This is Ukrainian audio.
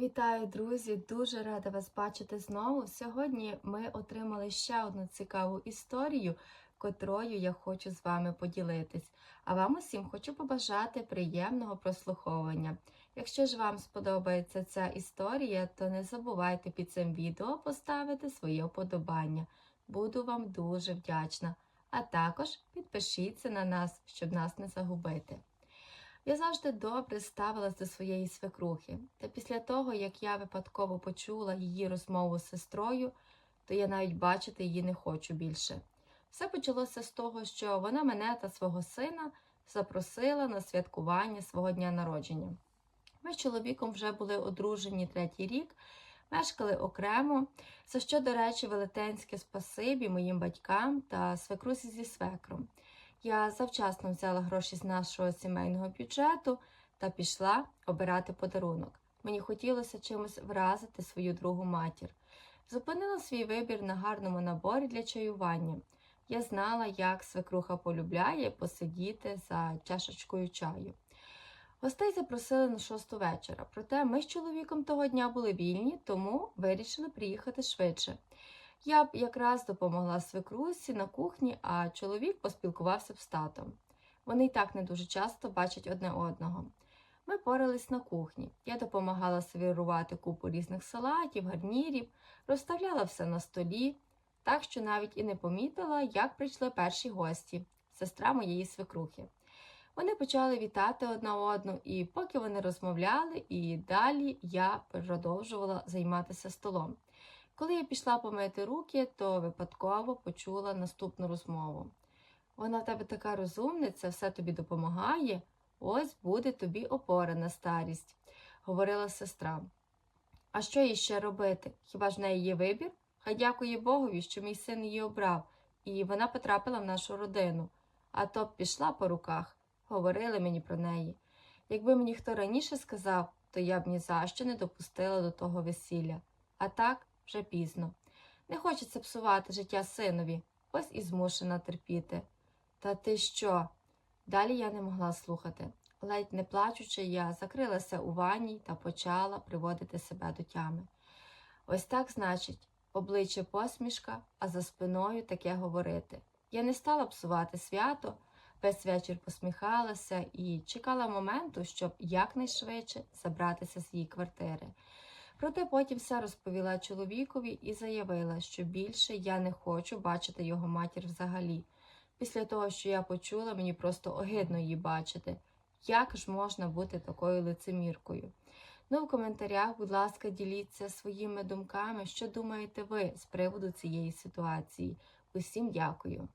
Вітаю, друзі! Дуже рада вас бачити знову. Сьогодні ми отримали ще одну цікаву історію, котрою я хочу з вами поділитись. А вам усім хочу побажати приємного прослуховування. Якщо ж вам сподобається ця історія, то не забувайте під цим відео поставити своє вподобання. Буду вам дуже вдячна. А також підпишіться на нас, щоб нас не загубити. Я завжди добре ставилась до своєї свекрухи, та після того, як я випадково почула її розмову з сестрою, то я навіть бачити її не хочу більше. Все почалося з того, що вона мене та свого сина запросила на святкування свого дня народження. Ми з чоловіком вже були одружені третій рік, мешкали окремо, за що, до речі, велетенське спасибі моїм батькам та свекрусі зі свекром. Я завчасно взяла гроші з нашого сімейного бюджету та пішла обирати подарунок. Мені хотілося чимось вразити свою другу матір. Зупинила свій вибір на гарному наборі для чаювання. Я знала, як свекруха полюбляє посидіти за чашечкою чаю. Гостей запросили на шосту вечора, проте ми з чоловіком того дня були вільні, тому вирішили приїхати швидше. Я б якраз допомогла свекрусі на кухні, а чоловік поспілкувався б з татом. Вони й так не дуже часто бачать одне одного. Ми порались на кухні. Я допомагала сервірувати купу різних салатів, гарнірів, розставляла все на столі, так що навіть і не помітила, як прийшли перші гості, сестра моєї свекрухи. Вони почали вітати одна одну, і поки вони розмовляли, і далі я продовжувала займатися столом. Коли я пішла помити руки, то випадково почула наступну розмову. Вона в тебе така розумниця, все тобі допомагає, ось буде тобі опора на старість, говорила сестра. А що їй ще робити? Хіба ж в неї є вибір? Хай дякує Богові, що мій син її обрав, і вона потрапила в нашу родину. А то б пішла по руках, говорили мені про неї. Якби мені хто раніше сказав, то я б ні за що не допустила до того весілля. А так вже пізно. Не хочеться псувати життя синові, ось і змушена терпіти. Та ти що? Далі я не могла слухати. Ледь не плачучи, я закрилася у ванні та почала приводити себе до тями. Ось так, значить, обличчя посмішка, а за спиною таке говорити. Я не стала псувати свято, весь вечір посміхалася і чекала моменту, щоб якнайшвидше забратися з її квартири. Проте потім все розповіла чоловікові і заявила, що більше я не хочу бачити його матір взагалі. Після того, що я почула, мені просто огидно її бачити. Як ж можна бути такою лицеміркою? Ну, в коментарях, будь ласка, діліться своїми думками, що думаєте ви з приводу цієї ситуації. Усім дякую.